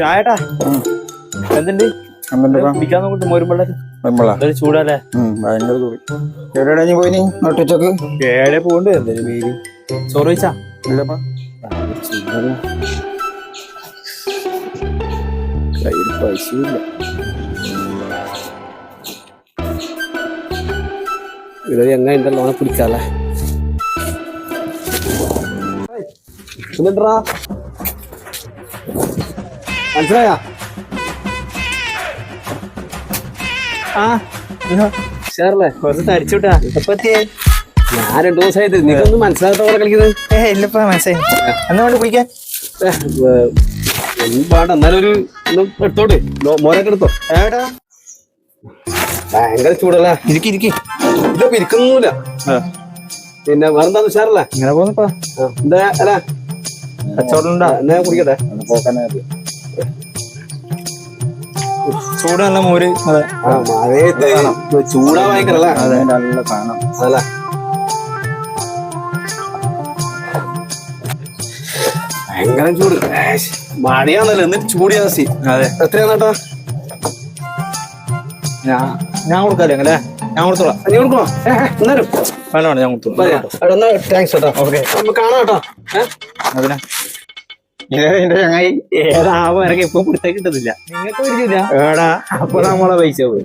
ചായട്ടാ എന്തുണ്ട്? പിടിക്കാൻ നോക്കിട്ട് മോരുമ്പള്ള. ചൂടല്ലേ? ഭയങ്കര ചൂട്. എവിടെയാ നീ പോയിനി നട്ടുച്ചക്ക് ഏടെ പോണ്ട് എന്തൊരു പേര് ചോറ് വെച്ചാ ഇല്ലപ്പാ. കയ്യിൽ പൈസയില്ല. ഇത് എങ്ങനെ ഉണ്ടല്ലോ ഓനെ പിടിക്കാല്ലേ? എന്നിട്ടാ മനസ്സിലായ? ആ ഷേറല്ലേ കുറച്ച് തരിച്ചുവിട്ടാ എപ്പ എത്തിയേ ഞാൻ രണ്ടു ദിവസമായിട്ട് നിനക്കൊന്നും മനസ്സിലാകാത്ത പോലെ കളിക്കുന്നത്. ഏ ഇല്ലപ്പാ മനസ്സിലായി. എന്നാ കൊണ്ട് കുടിക്കാൻ പാട എന്നാലും ഒരു എടുത്തോട്ട് മോരൊക്കെ എടുത്തോ. ഏടാ ഭയങ്കര ചൂടല്ല? ഇരിക്കി ഇരിക്കി. ഇതൊക്കെ പിരിക്കൊന്നുമില്ല പിന്നെ വേറെന്താന്ന് ഉഷാറല്ലേ? ഇങ്ങനെ പോന്നപ്പാ ആ, എന്താ അല്ല. കച്ചവടം ഉണ്ടാ? എന്നാ കുടിക്കട്ടെ? പോക്കാനായിട്ട് ചൂട് നല്ല മോര്. അതെ. മഴയത്ത് ചൂടാ ഭയങ്കര അതെ നല്ല സാധനം. അതല്ല ഭയങ്കര ചൂട്. മഴയാണല്ലോ. എന്നിട്ട് ചൂടിയാ സി. അതെ. എത്രയാ കേട്ടോ ഞാൻ ഞാൻ കൊടുക്കാല്ലേ അങ്ങനെ ഞാൻ കൊടുത്തോളാം. നീ കൊടുക്കണോ? എന്നാലും. വേണ്ട വേണ്ട ഞാൻ കൊടുത്തോളാം. താങ്ക്സ് കേട്ടോ. ഓക്കെ. നമുക്ക് കാണാം കേട്ടോ. ഏഹ് അതിനാ എന്റെ ചങ്ങായി ഏതാവോ എനിക്ക് ഇപ്പൊ പിടുത്തം കിട്ടുന്നില്ല നിങ്ങൾക്ക് പിടിക്കില്ല ഏടാ അപ്പൊ നമ്മളെ പൈസ പോയി.